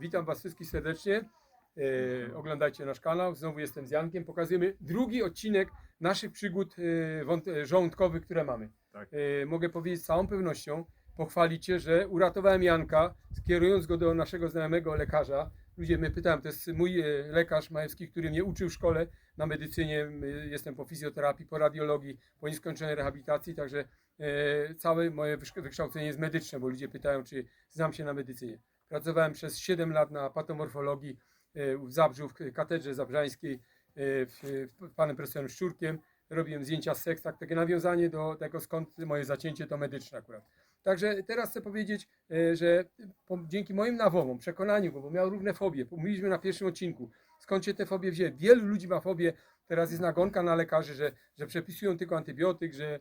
Witam Was wszystkich serdecznie. E, oglądajcie nasz kanał. Znowu jestem z Jankiem. Pokazujemy drugi odcinek naszych przygód e, wąt- e, żołądkowych, które mamy. Tak. E, mogę powiedzieć z całą pewnością, pochwalić Cię, że uratowałem Janka, skierując go do naszego znajomego lekarza. Ludzie mnie pytają, to jest mój e, lekarz Majewski, który mnie uczył w szkole na medycynie. M, Jestem po fizjoterapii, po radiologii, po nieskończonej rehabilitacji, także e, całe moje wyszk- wykształcenie jest medyczne, bo ludzie pytają, czy znam się na medycynie. Pracowałem przez 7 lat na patomorfologii e, w Zabrzu, w katedrze zabrzańskiej, e, w, panem profesorem Szczurkiem. Robiłem zdjęcia z seks, tak, takie nawiązanie do tego, skąd moje zacięcie to medyczne akurat. Także teraz chcę powiedzieć, e, że po, dzięki moim nawomom, przekonaniu bo miał równe fobie, mówiliśmy na pierwszym odcinku, skąd się te fobie wzięły. Wielu ludzi ma fobię, teraz jest nagonka na lekarzy, że, że przepisują tylko antybiotyk, że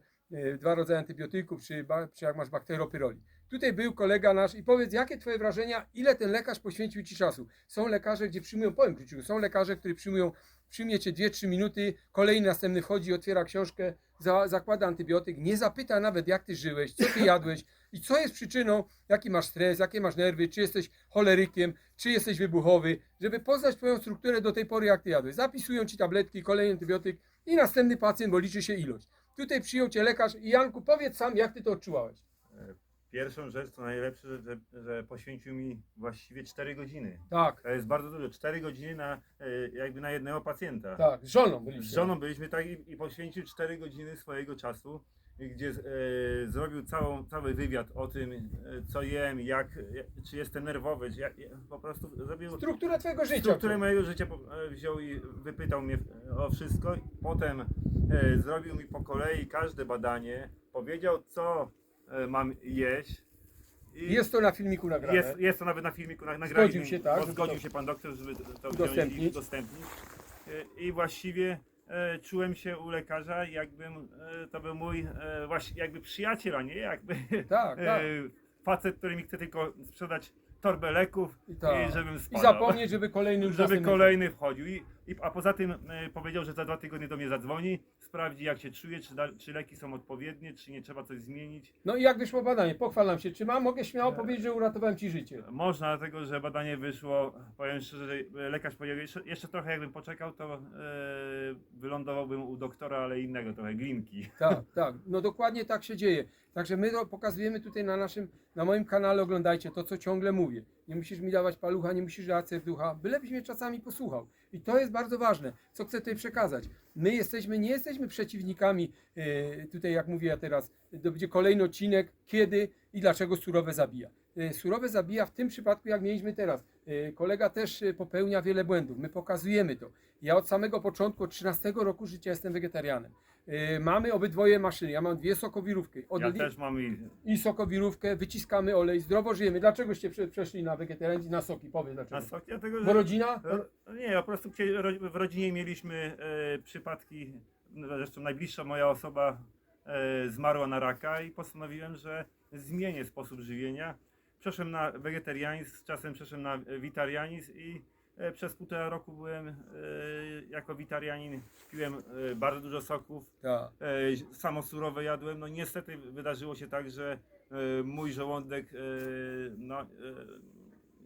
dwa rodzaje antybiotyków, czy, czy jak masz bakteropyroli. Tutaj był kolega nasz i powiedz, jakie twoje wrażenia, ile ten lekarz poświęcił ci czasu? Są lekarze, gdzie przyjmują, powiem króciutko, są lekarze, którzy przyjmują, przyjmie cię 2-3 minuty, kolejny następny wchodzi, otwiera książkę, za, zakłada antybiotyk, nie zapyta nawet jak ty żyłeś, co ty jadłeś i co jest przyczyną, jaki masz stres, jakie masz nerwy, czy jesteś cholerykiem, czy jesteś wybuchowy, żeby poznać twoją strukturę do tej pory jak ty jadłeś. Zapisują ci tabletki, kolejny antybiotyk i następny pacjent, bo liczy się ilość. Tutaj przyjął cię lekarz i Janku, powiedz sam, jak ty to odczuwałeś. Pierwszą rzecz, to najlepsze, że, że poświęcił mi właściwie 4 godziny. Tak, To jest bardzo dużo. 4 godziny na, e, jakby na jednego pacjenta. tak, z żoną Z byliście. żoną byliśmy tak i, i poświęcił 4 godziny swojego czasu, gdzie e, zrobił całą, cały wywiad o tym, e, co jem, jak, jak, czy jestem nerwowy, czy jak, po prostu zrobił Strukturę twojego życia. strukturę mojego życia, po- e, wziął i wypytał mnie e, o wszystko. Potem e, zrobił mi po kolei każde badanie, powiedział co e, mam jeść. I Jest to na filmiku nagrane. jest, jest to nawet na filmiku na, nagraliśmy, Zgodził się, tak, żeby zgodził to się pan doktor, żeby to udostępnić. i udostępnić. E, I właściwie e, czułem się u lekarza, jakbym e, to był mój e, właśnie jakby przyjaciel, a nie jakby Tak, tak. e, facet, który mi chce tylko sprzedać torbę leków I, i, tak. żebym I spadał. zapomnieć, żeby kolejny już Żeby następny- kolejny wchodził. I, i, a poza tym e, powiedział, że za dwa tygodnie do mnie zadzwoni, sprawdzi jak się czuje, czy, da, czy leki są odpowiednie, czy nie trzeba coś zmienić. No i jak wyszło badanie? Pochwal nam się. Czy mam? Mogę śmiało powiedzieć, że uratowałem ci życie. Można, dlatego że badanie wyszło, powiem szczerze, że e, lekarz powiedział, jeszcze, jeszcze trochę jakbym poczekał, to e, wylądowałbym u doktora, ale innego, trochę glinki. Tak, tak. No dokładnie tak się dzieje. Także my pokazujemy tutaj na naszym, na moim kanale, oglądajcie to, co ciągle mówię. Nie musisz mi dawać palucha, nie musisz dać w ducha, bylebyś mnie czasami posłuchał. I to jest bardzo ważne. Co chcę tutaj przekazać? My jesteśmy, nie jesteśmy przeciwnikami, e, tutaj jak mówię ja teraz, to będzie kolejny odcinek, kiedy i dlaczego surowe zabija. E, Surowe zabija w tym przypadku, jak mieliśmy teraz. E, Kolega też popełnia wiele błędów. My pokazujemy to. Ja od samego początku, od 13 roku życia jestem wegetarianem. E, Mamy obydwoje maszyny. Ja mam dwie sokowirówki. Od Ja li- też mam i I sokowirówkę, wyciskamy olej, zdrowo żyjemy. Dlaczegoście prze- przeszli na wegetarianizm, na soki? Powiedz na dlaczego. sok, dlatego, że... Bo rodzina? Ro- Nie, po prostu ro- w rodzinie mieliśmy e, przypadki, no, zresztą najbliższa moja osoba e, zmarła na raka i postanowiłem, że zmienię sposób żywienia. Przeszłem na wegetarianizm, z czasem przeszłem na witarianizm i przez półtora roku byłem e, jako witarianin, piłem e, bardzo dużo soków, Tak. e, samo surowe jadłem. No niestety wydarzyło się tak, że e, mój żołądek e, no, e,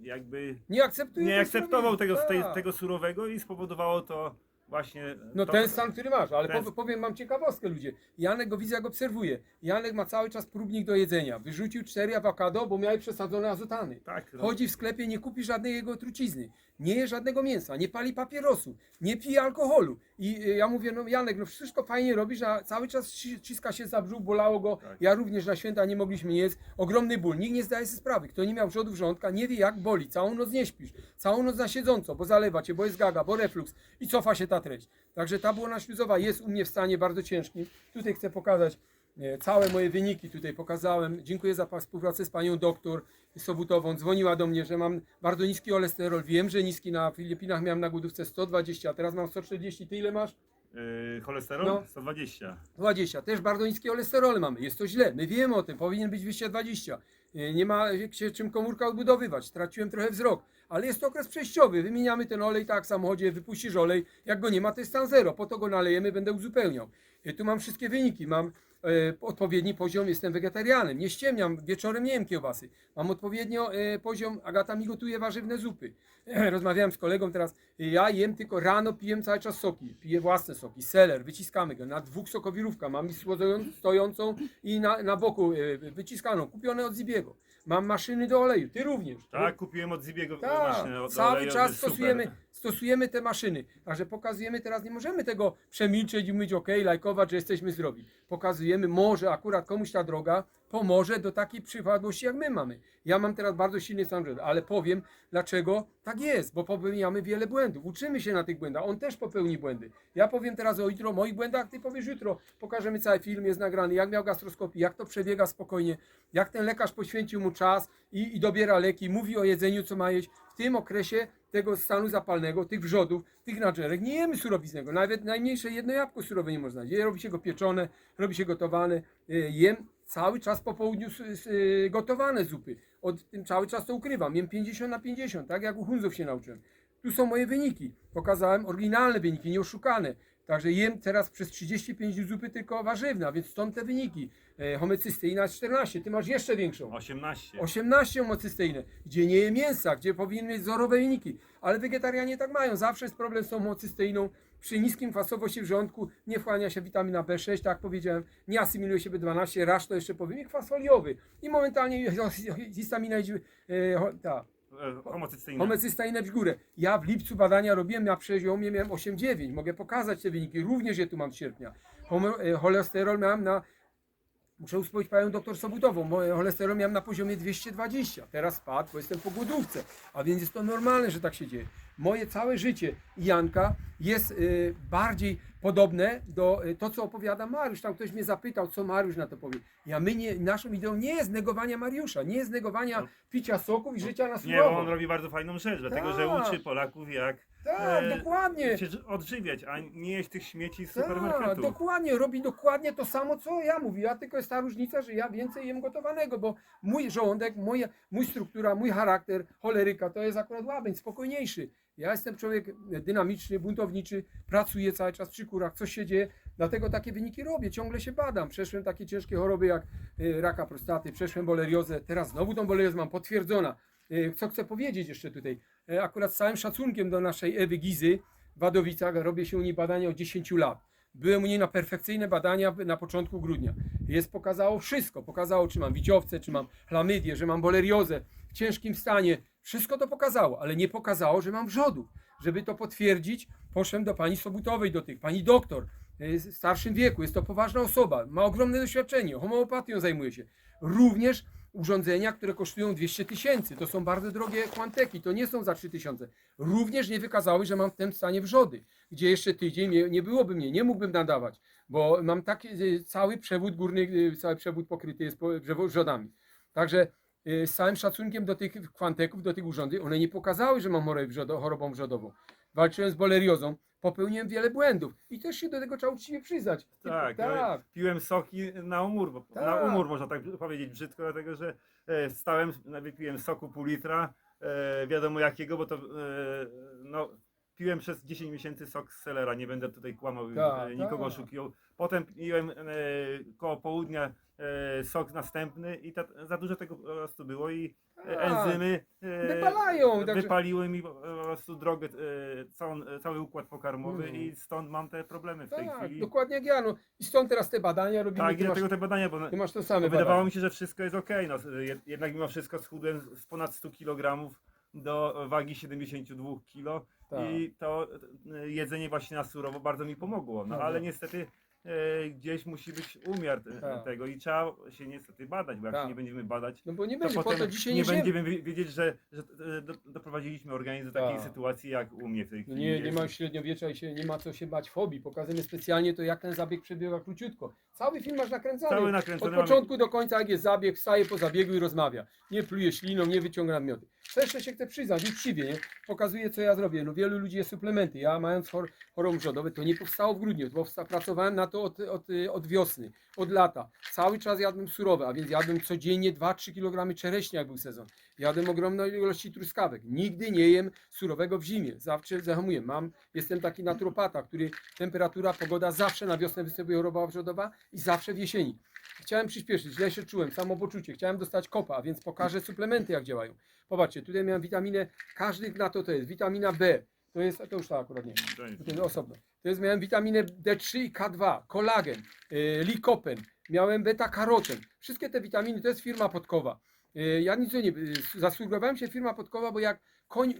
jakby Nie nie akceptował tego, tej, tego surowego i spowodowało to właśnie. No to, ten stan, który masz, ale ten- pow- powiem, mam ciekawostkę ludzie. Janek go widzę, jak obserwuję. Janek ma cały czas próbnik do jedzenia. Wyrzucił cztery awokado, bo miały przesadzone azotany. Tak, no, Chodzi w sklepie, nie kupi żadnej jego trucizny, nie je żadnego mięsa, nie pali papierosu, nie pije alkoholu. I y, ja mówię, no Janek, no wszystko fajnie robisz, a cały czas ci- ciska się za brzuch, bolało go. Tak. Ja również na święta nie mogliśmy jeść. Ogromny ból, nikt nie zdaje sobie sprawy. Kto nie miał wrzodów żołądka, nie wie jak boli. Całą noc nie śpisz, całą noc na siedząco, bo zalewa cię, bo jest gaga, bo reflux i cofa się ta treść. Także ta błona śluzowa jest u mnie w stanie bardzo ciężkim. Tutaj chcę pokazać całe moje wyniki tutaj pokazałem. Dziękuję za współpracę z panią doktor Sobutową. Dzwoniła do mnie, że mam bardzo niski cholesterol. Wiem, że niski na Filipinach miałem na głodówce 120, a teraz mam 140. Ty ile masz? yy, cholesterol No. 120. 20. Też bardzo niskie cholesterole mamy. Jest to źle. My wiemy o tym. Powinien być 220. E, Nie ma się czym komórka odbudowywać. Straciłem trochę wzrok. Ale jest to okres przejściowy. Wymieniamy ten olej tak w samochodzie, wypuścisz olej. Jak go nie ma, to jest stan zero. Po to go nalejemy, będę uzupełniał. Y, Tu mam wszystkie wyniki, mam e, odpowiedni poziom, jestem wegetarianem, nie ściemniam, wieczorem nie jem kiełbasy. Mam odpowiednio e, poziom, Agata mi gotuje warzywne zupy. Rozmawiałem z kolegą teraz, ja jem tylko rano, piję cały czas soki, piję własne soki, seler, wyciskamy go, na dwóch sokowirówkach, mam stojącą i na, na boku e, wyciskaną, kupione od Zibiego. Mam maszyny do oleju, ty również. Tak, kupiłem od Zibiego Tak, maszynę od cały oleju, czas jest super. stosujemy, stosujemy te maszyny. Także pokazujemy teraz, nie możemy tego przemilczeć i mówić ok, lajkować, że jesteśmy zdrowi. Pokazujemy, może akurat komuś ta droga pomoże do takiej przypadłości, jak my mamy. Ja mam teraz bardzo silny stan ale powiem, dlaczego tak jest, bo popełniamy wiele błędów. Uczymy się na tych błędach. On też popełni błędy. Ja powiem teraz o jutro o moich błędach, ty powiesz jutro. Pokażemy cały film, jest nagrany, jak miał gastroskopię, jak to przebiega spokojnie, jak ten lekarz poświęcił mu czas i, i dobiera leki, mówi o jedzeniu, co ma jeść. W tym okresie tego stanu zapalnego, tych wrzodów, tych nadżerek, nie jemy surowiznego. Nawet najmniejsze jedno jabłko surowe nie można jeść. Robi się go pieczone, robi się gotowane. Y, Jem cały czas po południu y, gotowane zupy. Od tym cały czas to ukrywam. Jem 50 na 50, tak jak u Hunzów się nauczyłem. Tu są moje wyniki. Pokazałem oryginalne wyniki, nieoszukane. Także jem teraz przez 35 dni zupy tylko warzywne, a więc stąd te wyniki. E, homecysteina 14, ty masz jeszcze większą. 18. 18 homocysteiny, gdzie nie je mięsa, gdzie powinny mieć wzorowe wyniki. Ale wegetarianie tak mają. Zawsze jest problem z tą homocysteiną. Przy niskim kwasowości w żołądku nie wchłania się witamina B6, tak jak powiedziałem, nie asymiluje się B12, rasz to jeszcze powiem, i kwas foliowy. I momentalnie histamina idzie, e, ta, Homocysteina. homocysteina w górę. Ja w lipcu badania robiłem na przeziomie, miałem 8,9. Mogę pokazać te wyniki, również je tu mam z sierpnia. Homo, e, cholesterol miałem na Muszę uspokoić panią doktor Sobutową. Moje cholesterol miałem na poziomie 220. Teraz spadł, bo jestem po głodówce. A więc jest to normalne, że tak się dzieje. Moje całe życie Janka jest y, bardziej podobne do y, to, co opowiada Mariusz. Tam ktoś mnie zapytał, co Mariusz na to powie. Ja my nie, naszą ideą nie jest negowania Mariusza, nie jest negowania picia soków i życia na Nie, bo on surowo. robi bardzo fajną rzecz, dlatego że Tak. uczy Polaków jak Tak, e, dokładnie. się odżywiać, a nie jeść tych śmieci z Tak, supermarketu. dokładnie, robi dokładnie to samo, co ja mówię. Ja tylko jest ta różnica, że ja więcej jem gotowanego, bo mój żołądek, moja, mój struktura, mój charakter choleryka to jest akurat łabędź, spokojniejszy. Ja jestem człowiek dynamiczny, buntowniczy, pracuję cały czas przy kurach, coś się dzieje, dlatego takie wyniki robię, ciągle się badam. Przeszłem takie ciężkie choroby jak y, raka prostaty, przeszłem boleriozę, teraz znowu tą boleriozę mam potwierdzona. Y, Co chcę powiedzieć jeszcze tutaj, akurat z całym szacunkiem do naszej Ewy Gizy w Wadowicach, robię się u niej badania od 10 lat. Byłem u niej na perfekcyjne badania na początku grudnia. Jest pokazało wszystko. Pokazało, czy mam wiciowce, czy mam chlamydię, że mam boleriozę w ciężkim stanie. Wszystko to pokazało, ale nie pokazało, że mam wrzodów. Żeby to potwierdzić, poszedłem do pani Sobutowej, do tych, pani doktor, y, w starszym wieku. Jest to poważna osoba, ma ogromne doświadczenie, homeopatią zajmuje się. Również urządzenia, które kosztują 200 tysięcy. To są bardzo drogie kwanteki, to nie są za 3 tysiące. Również nie wykazały, że mam w tym stanie wrzody, gdzie jeszcze tydzień nie, byłoby mnie, nie mógłbym nadawać, bo mam taki y, cały przewód górny, y, cały przewód pokryty jest wrzodami. Także y, z całym szacunkiem do tych kwanteków, do tych urządzeń, one nie pokazały, że mam chorobę wrzodową. Walczyłem z boleriozą, popełniłem wiele błędów i też się do tego trzeba uczciwie przyznać. Tak, tak. piłem soki na umór, bo na Tak. umór można tak powiedzieć brzydko, dlatego że e, wstałem, wypiłem soku pół litra, e, wiadomo jakiego, bo to e, no, piłem przez 10 miesięcy sok z selera, nie będę tutaj kłamał, Tak, e, nikogo tak. oszukiwał. Potem piłem e, koło południa e, sok następny i ta, za dużo tego po prostu było i e, Tak. enzymy Wypalają, także- wypaliły mi po prostu drogę, całą, cały układ pokarmowy Mm. i stąd mam te problemy w tej Tak, chwili. dokładnie jak ja. No. I stąd teraz te badania robimy. Tak, i ty, masz, dlatego te badania, bo ty masz to same wydawało badania. mi się, że wszystko jest ok. No, jed- jednak mimo wszystko schudłem z ponad 100 kg do wagi 72 kg Tak. i to jedzenie właśnie na surowo bardzo mi pomogło. No Mhm. ale niestety e, gdzieś musi być umiar te- Tak. tego i trzeba się niestety badać, bo jak Tak. się nie będziemy badać, No bo nie to będzie, po potem to dzisiaj nie będziemy wi- wiedzieć, że, że e, do, doprowadziliśmy organizm do takiej Tak. sytuacji jak u mnie w tej No chwili. nie, nie ma średniowiecza i się nie ma co się bać fobii. Pokażemy specjalnie to, jak ten zabieg przebiega króciutko. Cały film masz nakręcony. Cały nakręcony Od mamy- początku do końca, jak jest zabieg, wstaje po zabiegu i rozmawia. Nie pluje śliną, nie wyciąga namioty. Co jeszcze się chcę przyznać, uczciwie, nie? Pokazuję, co ja zrobię. No wielu ludzi jest suplementy. Ja mając chor chorą wrzodową, to nie powstało w grudniu, bo wsta- pracowałem nad to od, od, od wiosny, od lata. Cały czas jadłem surowe, a więc jadłem codziennie 2-3 kg czereśni, jak był sezon. Jadłem ogromne ilości truskawek. Nigdy nie jem surowego w zimie. Zawsze zahamuję. Mam, jestem taki naturopata, który temperatura, pogoda zawsze na wiosnę występuje choroba wrzodowa i zawsze w jesieni. Chciałem przyspieszyć, źle się czułem, samopoczucie, chciałem dostać kopa, a więc pokażę suplementy jak działają. Popatrzcie, tutaj miałem witaminę, każdy na to to jest, witamina B, to jest, to już tak akurat nie, to jest osobno. To jest, miałem witaminę D3 i K2, kolagen, yy, likopen, miałem beta-karoten. Wszystkie te witaminy, to jest firma Podkowa. Yy, ja nic nie, yy, zasługiwałem się firma Podkowa, bo jak koń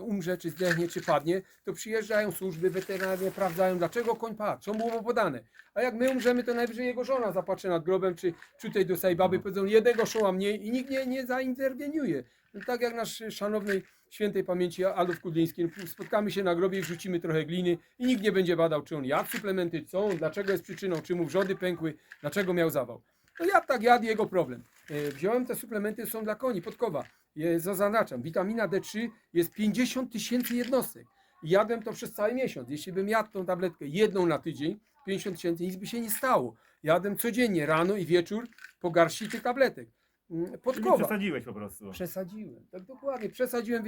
umrze, czy zdechnie, czy padnie, to przyjeżdżają służby weterynaryjne, sprawdzają, dlaczego koń padł, co mu było podane. A jak my umrzemy, to najwyżej jego żona zapatrzy nad grobem, czy, czy tej do tej baby powiedzą jednego szoła mniej i nikt nie, nie zainterweniuje. No, tak jak nasz szanownej świętej pamięci Adolf Kudliński, spotkamy się na grobie i wrzucimy trochę gliny i nikt nie będzie badał, czy on jadł suplementy, co on, dlaczego jest przyczyną, czy mu wrzody pękły, dlaczego miał zawał. No jadł tak, jadł jego problem. E, Wziąłem te suplementy, są dla koni, podkowa. Je, zaznaczam, witamina D3 jest 50 tysięcy jednostek. Jadłem to przez cały miesiąc. Jeśli bym jadł tą tabletkę jedną na tydzień, 50 tysięcy, nic by się nie stało. Jadłem codziennie, rano i wieczór po garści tych tabletek. Mm, Czyli Podkowa. przesadziłeś po prostu. Przesadziłem, tak dokładnie, przesadziłem.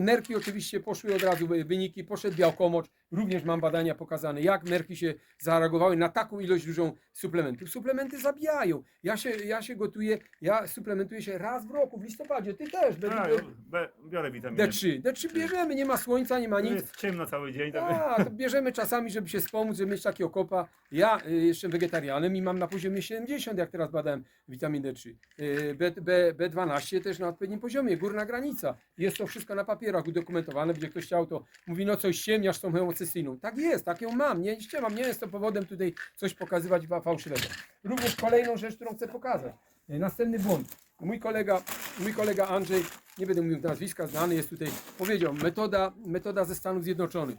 Nerki oczywiście poszły od razu wy- wyniki, poszedł białkomocz, również mam badania pokazane, jak nerki się zareagowały na taką ilość dużą suplementów. Suplementy zabijają. Ja się, ja się gotuję, ja suplementuję się raz w roku, w listopadzie, ty też. Be, A, be, biorę witaminę. D3, D3 bierzemy, nie ma słońca, nie ma To nic. jest ciemno cały dzień. Tak. To bierzemy czasami, żeby się wspomóc, żeby mieć takiego kopa. Ja y, jestem wegetarianem i mam na poziomie 70, jak teraz badałem witaminę D3. Y, B, B, B12 też na odpowiednim poziomie, górna granica. Jest to wszystko na papierach udokumentowane, będzie ktoś chciał, to mówi, no coś ściemniasz z tą Tak jest, tak ją mam, nie ściemam, nie jest to powodem tutaj coś pokazywać fa- fałszywego. Również kolejną rzecz, którą chcę pokazać. Y, Następny błąd. Mój kolega, mój kolega Andrzej, nie będę mówił nazwiska, znany jest tutaj, powiedział, metoda, metoda ze Stanów Zjednoczonych.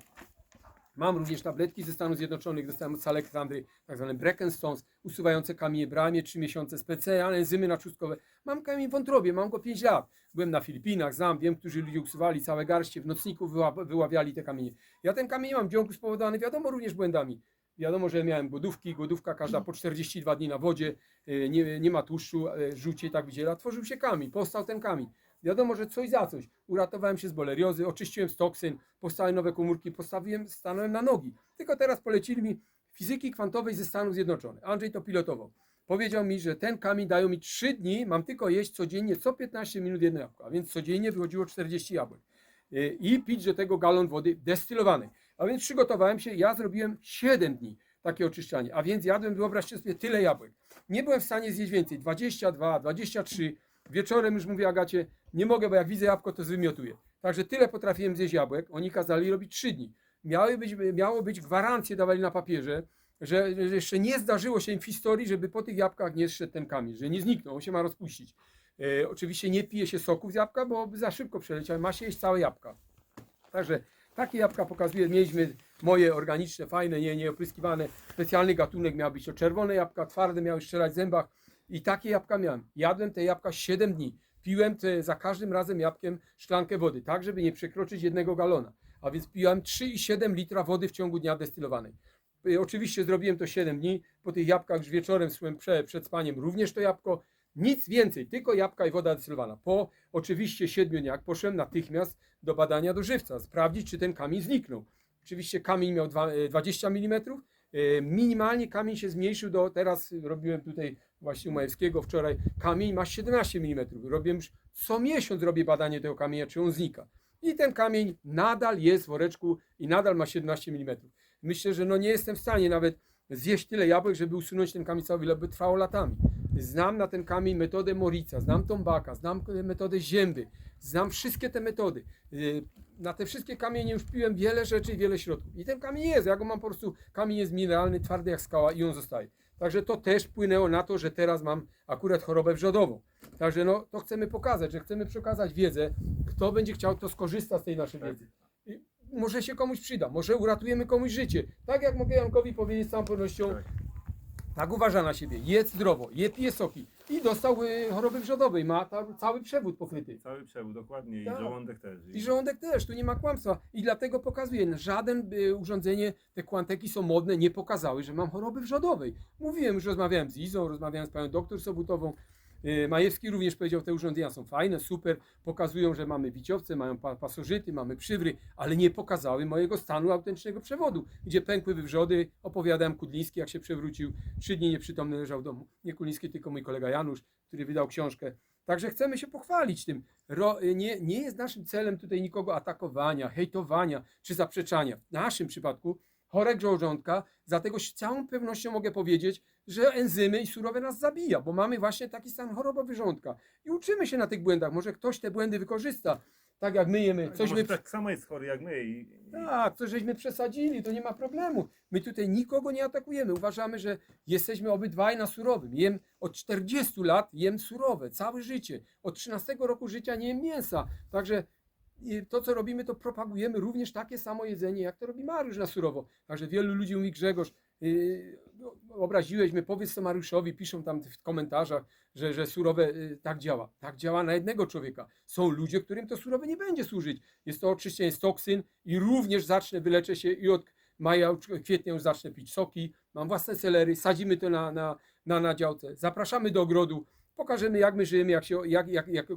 Mam również tabletki ze Stanów Zjednoczonych, dostałem od Aleksandry, tak zwane Breckenstones, usuwające kamienie bramie, 3 miesiące, specjalne enzymy naczustkowe. Mam kamień w wątrobie, mam go 5 lat. Byłem na Filipinach, znam, wiem, którzy ludzie usuwali całe garście, w nocniku wyła- wyławiali te kamienie. Ja ten kamień mam w dziąku spowodowany, wiadomo, również błędami. Wiadomo, że miałem głodówki, głodówka każda po 42 dni na wodzie, y, nie, nie ma tłuszczu, y, żółcie i tak widziela. Tworzył się kamień, powstał ten kamień. Wiadomo, że coś za coś. Uratowałem się z boleriozy, oczyściłem z toksyn, powstały nowe komórki, postawiłem, stanąłem na nogi. Tylko teraz polecili mi fizyki kwantowej ze Stanów Zjednoczonych. Andrzej to pilotował. Powiedział mi, że ten kamień dają mi 3 dni, mam tylko jeść codziennie co 15 minut jedno jabłko, a więc codziennie wychodziło 40 jabłek. Y, I pić do tego galon wody destylowanej. A więc przygotowałem się, ja zrobiłem 7 dni takie oczyszczanie, a więc jadłem, wyobraźcie sobie, tyle jabłek. Nie byłem w stanie zjeść więcej, 22, 23, wieczorem już mówię Agacie, nie mogę, bo jak widzę jabłko, to zwymiotuję. Także tyle potrafiłem zjeść jabłek, oni kazali robić 3 dni. Miały być, miało być gwarancje, dawali na papierze, że, że jeszcze nie zdarzyło się im w historii, żeby po tych jabłkach nie zszedł ten kamień, że nie zniknął, on się ma rozpuścić. E, oczywiście nie pije się soków z jabłka, bo za szybko przeleciał, ma się jeść całe jabłka. Także takie jabłka pokazuję, mieliśmy moje organiczne, fajne, nie, nie opryskiwane, specjalny gatunek miał być to czerwone jabłka, twarde miały strzelać w zębach i takie jabłka miałem. Jadłem te jabłka 7 dni. Piłem za każdym razem jabłkiem szklankę wody, tak żeby nie przekroczyć jednego galona. A więc piłem 3,7 litra wody w ciągu dnia destylowanej. Y, Oczywiście zrobiłem to 7 dni. Po tych jabłkach już wieczorem prze, przed spaniem również to jabłko. Nic więcej, tylko jabłka i woda destylowana. Po oczywiście 7 dniach poszedłem natychmiast do badania do żywca, sprawdzić, czy ten kamień zniknął. Oczywiście kamień miał dwa- e, 20 mm. Minimalnie kamień się zmniejszył do, teraz robiłem tutaj właśnie u Majewskiego wczoraj, kamień ma 17 mm. Robię co miesiąc robię badanie tego kamienia, czy on znika. I ten kamień nadal jest w woreczku i nadal ma 17 mm. Myślę, że no nie jestem w stanie nawet zjeść tyle jabłek, żeby usunąć ten kamień cały, ile by trwało latami. Znam na ten kamień metodę Morica, znam Tombaka, znam metodę Zięby, znam wszystkie te metody. Yy, Na te wszystkie kamienie już piłem wiele rzeczy i wiele środków. I ten kamień jest, ja go mam po prostu, kamień jest mineralny, twardy jak skała i on zostaje. Także to też wpłynęło na to, że teraz mam akurat chorobę wrzodową. Także no, to chcemy pokazać, że chcemy przekazać wiedzę. Kto będzie chciał, to skorzysta z tej naszej Tak. wiedzy. I może się komuś przyda, może uratujemy komuś życie. Tak jak mogę Jankowi powiedzieć z całą pewnością, Tak. uważa na siebie, jedz zdrowo, je pije soki i dostał y, choroby wrzodowej, ma tam cały przewód pokryty. Cały przewód, dokładnie. I Tak. żołądek też. I żołądek też, tu nie ma kłamstwa. I dlatego pokazuję, żaden y, urządzenie, te kłanteki są modne, nie pokazały, że mam choroby wrzodowej. Mówiłem, już rozmawiałem z Izą, rozmawiałem z panią doktor Sobutową. Y, Majewski również powiedział, te urządzenia są fajne, super, pokazują, że mamy wiciowce, mają pa pasożyty, mamy przywry, ale nie pokazały mojego stanu autentycznego przewodu, gdzie pękły wywrzody, opowiadałem Kudliński, jak się przewrócił, trzy dni nieprzytomny leżał w domu. Nie Kudliński, tylko mój kolega Janusz, który wydał książkę. Także chcemy się pochwalić tym. Ro, nie, nie jest naszym celem tutaj nikogo atakowania, hejtowania czy zaprzeczania. W naszym przypadku chorego żołądka, dlatego z całą pewnością mogę powiedzieć, że enzymy i surowe nas zabija, bo mamy właśnie taki stan chorobowy żołądka. I uczymy się na tych błędach. Może ktoś te błędy wykorzysta, tak jak my jemy. Tak, Coś może my tak samo jest chory jak my. I, tak, coś żeśmy przesadzili, to nie ma problemu. My tutaj nikogo nie atakujemy. Uważamy, że jesteśmy obydwaj na surowym. Jem od 40 lat jem surowe, całe życie. Od 13 roku życia nie jem mięsa. Także to, co robimy, to propagujemy również takie samo jedzenie, jak to robi Mariusz na surowo. Także wielu ludzi mówi, Grzegorz, yy, no, obraziłeś mnie, powiedz to Mariuszowi, piszą tam w komentarzach, że, że surowe yy, tak działa. Tak działa na jednego człowieka. Są ludzie, którym to surowe nie będzie służyć. Jest to oczyszczenie z toksyn i również zacznę, wyleczę się i od maja, kwietnia już zacznę pić soki. Mam własne celery, sadzimy to na, na, na, na działce. Zapraszamy do ogrodu, pokażemy jak my żyjemy, jak, się, jak, jak, jak.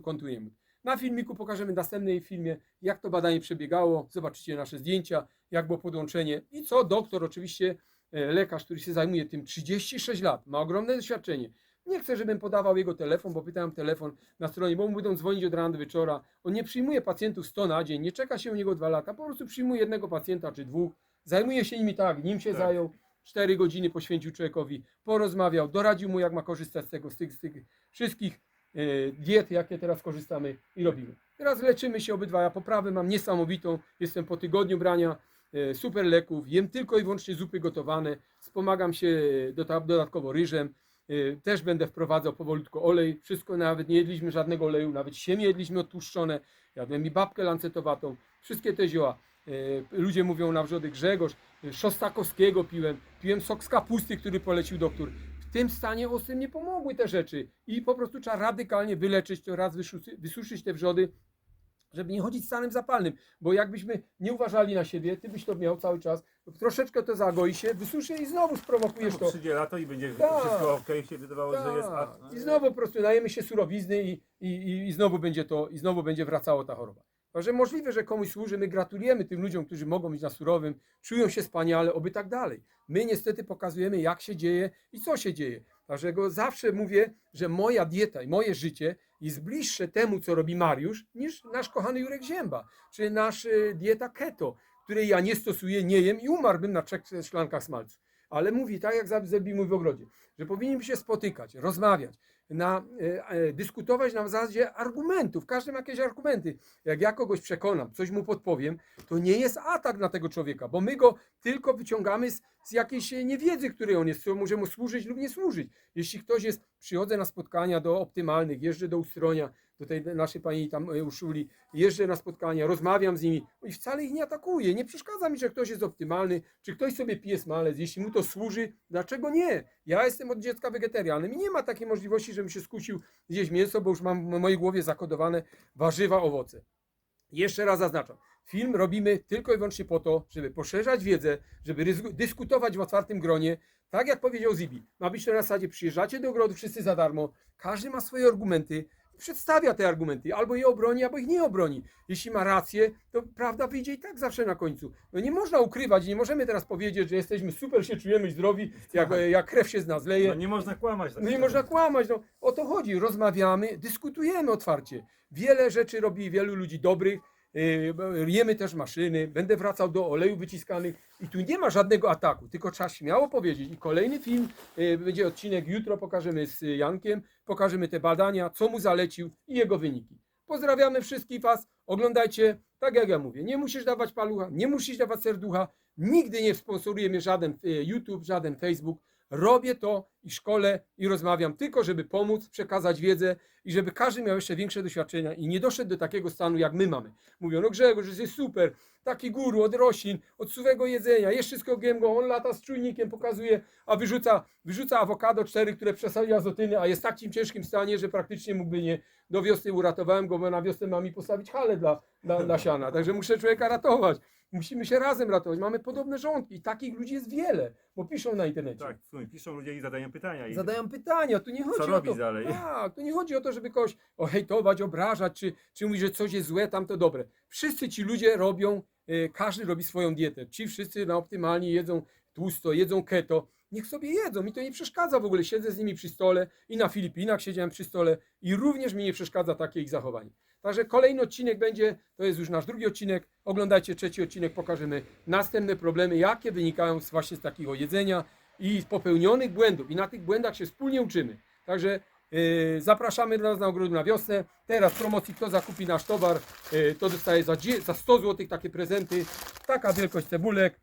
Na filmiku pokażemy w następnym filmie, jak to badanie przebiegało. Zobaczycie nasze zdjęcia, jak było podłączenie i co doktor, oczywiście e, lekarz, który się zajmuje tym 36 lat, ma ogromne doświadczenie. Nie chcę, żebym podawał jego telefon, bo pytałem telefon na stronie, bo mu będą dzwonić od rana do wieczora. On nie przyjmuje pacjentów 100 na dzień, nie czeka się u niego dwa lata, po prostu przyjmuje jednego pacjenta czy dwóch, zajmuje się nimi tak, nim się Tak. zajął, 4 godziny poświęcił człowiekowi, porozmawiał, doradził mu, jak ma korzystać z tego, z tych, z tych wszystkich e, diet, jakie teraz korzystamy i robimy. Teraz leczymy się obydwa, poprawę mam niesamowitą, jestem po tygodniu brania e, super leków, jem tylko i wyłącznie zupy gotowane, wspomagam się dodatkowo ryżem, e, też będę wprowadzał powolutku olej, wszystko nawet nie jedliśmy żadnego oleju, nawet siemię jedliśmy odtłuszczone, jadłem mi babkę lancetowatą, wszystkie te zioła. Ludzie mówią na wrzody Grzegorz, Szostakowskiego piłem, piłem sok z kapusty, który polecił doktor. W tym stanie ostrym nie pomogły te rzeczy i po prostu trzeba radykalnie wyleczyć to raz, wysuszyć te wrzody, żeby nie chodzić stanem zapalnym, bo jakbyśmy nie uważali na siebie, ty byś to miał cały czas, troszeczkę to zagoi się, wysuszy i znowu sprowokujesz to. Przyjdzie lato i będzie Tak. wszystko ok, się wydawało, że jest. A, Tak. I znowu po prostu najemy się surowizny i, i, i, i znowu będzie to, i znowu będzie wracała ta choroba. Także możliwe, że komuś służy, my gratulujemy tym ludziom, którzy mogą być na surowym, czują się wspaniale, oby tak dalej. My niestety pokazujemy, jak się dzieje i co się dzieje. Dlatego zawsze mówię, że moja dieta i moje życie jest bliższe temu, co robi Mariusz, niż nasz kochany Jurek Zięba, czy nasz y, dieta keto, której ja nie stosuję, nie jem i umarłbym na trzech szklankach smalcu. Ale mówi tak, jak zrobił mój w ogrodzie, że powinniśmy się spotykać, rozmawiać, na, e, e, dyskutować na zasadzie argumentów. Każdy ma jakieś argumenty. Jak ja kogoś przekonam, coś mu podpowiem, to nie jest atak na tego człowieka, bo my go tylko wyciągamy z, z jakiejś e, niewiedzy, której on jest, co może mu służyć lub nie służyć. Jeśli ktoś jest, przychodzę na spotkania do optymalnych, jeżdżę do Ustronia, do tej naszej pani tam e, Urszuli, jeżdżę na spotkania, rozmawiam z nimi i wcale ich nie atakuję. Nie przeszkadza mi, że ktoś jest optymalny, czy ktoś sobie pije smalec. Jeśli mu to służy, dlaczego nie? Ja jestem od dziecka wegetarianem i nie ma takiej możliwości, żebym się skusił zjeść mięso, bo już mam w mojej głowie zakodowane warzywa, owoce. Jeszcze raz zaznaczam. Film robimy tylko i wyłącznie po to, żeby poszerzać wiedzę, żeby dyskutować w otwartym gronie. Tak jak powiedział Zibi, ma być to na zasadzie przyjeżdżacie do ogrodu wszyscy za darmo, każdy ma swoje argumenty, przedstawia te argumenty, albo je obroni, albo ich nie obroni. Jeśli ma rację, to prawda wyjdzie i tak zawsze na końcu. No nie można ukrywać, nie możemy teraz powiedzieć, że jesteśmy super, się czujemy zdrowi, jak, jak krew się z nas leje. no nie można kłamać. tak No nie można kłamać, no o to chodzi. Rozmawiamy, dyskutujemy otwarcie. Wiele rzeczy robi wielu ludzi dobrych. Yy, jemy też maszyny, będę wracał do olejów wyciskanych i tu nie ma żadnego ataku, tylko trzeba śmiało powiedzieć. I kolejny film, yy, będzie odcinek, jutro pokażemy z Jankiem, pokażemy te badania, co mu zalecił i jego wyniki. Pozdrawiamy wszystkich Was, oglądajcie, tak jak ja mówię, nie musisz dawać palucha, nie musisz dawać serducha, nigdy nie sponsoruje mnie żaden yy, YouTube, żaden Facebook, robię to i szkole i rozmawiam tylko, żeby pomóc, przekazać wiedzę i żeby każdy miał jeszcze większe doświadczenia i nie doszedł do takiego stanu, jak my mamy. Mówią, no Grzegorz, że jest super, taki guru od roślin, od suwego jedzenia, jest wszystko GMO, on lata z czujnikiem, pokazuje, a wyrzuca, wyrzuca awokado cztery, które przesadzi azotyny, a jest w takim ciężkim stanie, że praktycznie mógłby nie, do wiosny uratowałem go, bo na wiosnę mam mi postawić halę dla, dla, dla siana, także muszę człowieka ratować. Musimy się razem ratować. Mamy podobne żołądki i takich ludzi jest wiele, bo piszą na internecie. Tak, w sumie piszą ludzie i zadają pytania. I Zadają pytania, tu nie chodzi o robić to. dalej? Tak, tu nie chodzi o to, żeby kogoś ohejtować, obrażać, czy, czy mówić, że coś jest złe, tam to dobre. Wszyscy ci ludzie robią, e, każdy robi swoją dietę. Ci wszyscy na optymalnie jedzą tłusto, jedzą keto. Niech sobie jedzą, mi to nie przeszkadza w ogóle. Siedzę z nimi przy stole i na Filipinach siedziałem przy stole i również mi nie przeszkadza takie ich zachowanie. Także kolejny odcinek będzie, to jest już nasz drugi odcinek. Oglądajcie trzeci odcinek, pokażemy następne problemy, jakie wynikają właśnie z takiego jedzenia i z popełnionych błędów. I na tych błędach się wspólnie uczymy. Także yy, zapraszamy do nas na ogrodu na wiosnę. Teraz w promocji, kto zakupi nasz towar, yy, to dostaje za, za 100 zł takie prezenty. Taka wielkość cebulek.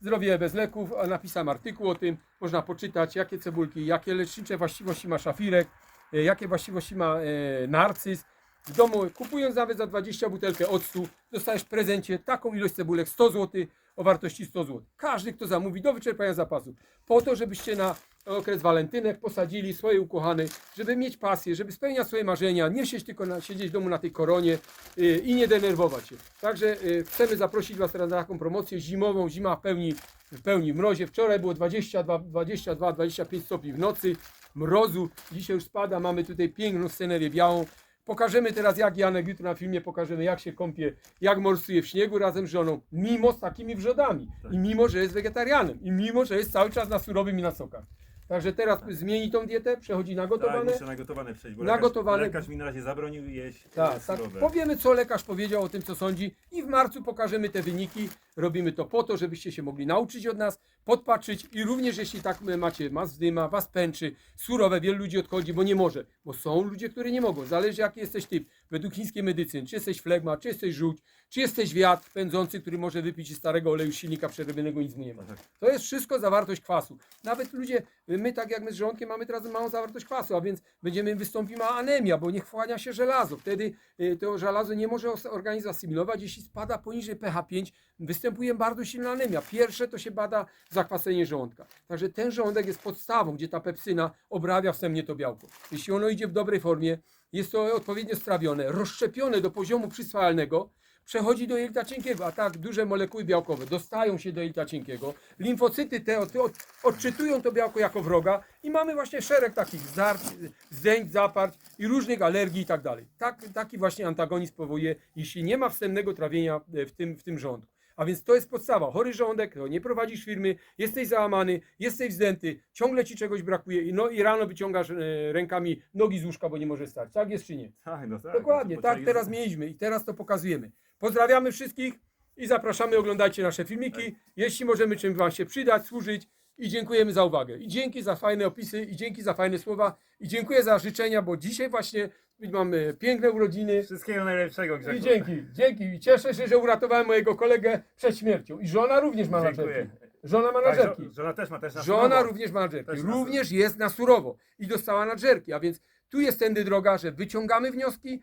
Zdrowie bez leków, a napisałem artykuł o tym. Można poczytać, jakie cebulki, jakie lecznicze właściwości ma szafirek, e, jakie właściwości ma e, narcyz. W domu, kupując nawet za 20 butelkę octu, dostajesz w prezencie taką ilość cebulek 100 zł o wartości 100 zł. Każdy, kto zamówi do wyczerpania zapasu. Po to, żebyście na okres walentynek posadzili swoje ukochane, żeby mieć pasję, żeby spełniać swoje marzenia, nie siedzieć tylko na, siedzieć w domu na tej koronie y, i nie denerwować się. Także y, chcemy zaprosić Was teraz na taką promocję zimową, zima w pełni, w pełni mrozie. Wczoraj było 22, 22, 25 stopni w nocy mrozu, dzisiaj już spada, mamy tutaj piękną scenerię białą. Pokażemy teraz, jak Janek jutro na filmie pokażemy, jak się kąpie, jak morsuje w śniegu razem z żoną, mimo z takimi wrzodami. Tak. I mimo, że jest wegetarianem. I mimo, że jest cały czas na surowym i na sokach. Także teraz zmieni tą dietę, przechodzi na tak, gotowane. muszę na gotowane przejść, bo Na lekarz, gotowane- lekarz mi na razie zabronił jeść Tak, tak. surowe. Powiemy, co lekarz powiedział o tym, co sądzi, i w marcu pokażemy te wyniki. Robimy to po to, żebyście się mogli nauczyć od nas, podpatrzyć i również jeśli tak macie was dyma, was pęczy, surowe, wielu ludzi odchodzi, bo nie może, bo są ludzie, którzy nie mogą. Zależy jaki jesteś typ. Według chińskiej medycyny, czy jesteś flegma, czy jesteś żółć, czy jesteś wiatr pędzący, który może wypić z starego oleju silnika przerobionego, nic mu nie ma. Tak. To jest wszystko zawartość kwasu. Nawet ludzie, my tak jak my z żołądkiem mamy teraz małą zawartość kwasu, a więc będziemy wystąpi mała anemia, bo nie wchłania się żelazo. Wtedy y, to żelazo nie może organizm asymilować. Jeśli spada poniżej pH 5, występuje bardzo silna anemia. Pierwsze to się bada zakwasenie żołądka. Także ten żołądek jest podstawą, gdzie ta pepsyna obrawia wstępnie to białko. Jeśli ono idzie w dobrej formie, jest to odpowiednio strawione, rozszczepione do poziomu przyswajalnego, przechodzi do jelita cienkiego, a tak duże molekuły białkowe dostają się do jelita cienkiego, limfocyty te od, od, odczytują to białko jako wroga i mamy właśnie szereg takich zdarć, zdjęć, zaparć i różnych alergii i tak dalej. Tak, taki właśnie antagonizm powoduje, jeśli nie ma wstępnego trawienia e, w tym, w tym żołądku. A więc to jest podstawa. Chory żołądek, to nie prowadzisz firmy, jesteś załamany, jesteś zdęty, ciągle ci czegoś brakuje i, no, i rano wyciągasz e, rękami nogi z łóżka, bo nie możesz stać. Tak jest czy nie? Tak, no tak. Dokładnie, no to tak teraz mieliśmy i teraz to pokazujemy. Pozdrawiamy wszystkich i zapraszamy, oglądajcie nasze filmiki. Jeśli możemy czym Wam się przydać, służyć i dziękujemy za uwagę. I dzięki za fajne opisy, i dzięki za fajne słowa, i dziękuję za życzenia, bo dzisiaj właśnie mamy piękne urodziny. Wszystkiego najlepszego, I dzięki, dzięki. I cieszę się, że uratowałem mojego kolegę przed śmiercią. I żona również ma Dziękuję. Żona ma narzęki. żo- żona też ma też na Żona surowo. również ma nadżerki. Też na Również jest na surowo i dostała nadżerki. A więc tu jest tędy droga, że wyciągamy wnioski,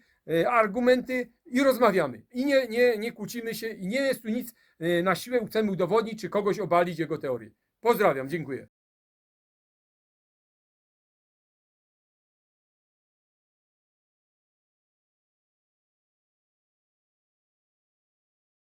argumenty i rozmawiamy. I nie, nie, nie kłócimy się i nie jest tu nic e, na siłę chcemy udowodnić, czy kogoś obalić jego teorię. Pozdrawiam, dziękuję.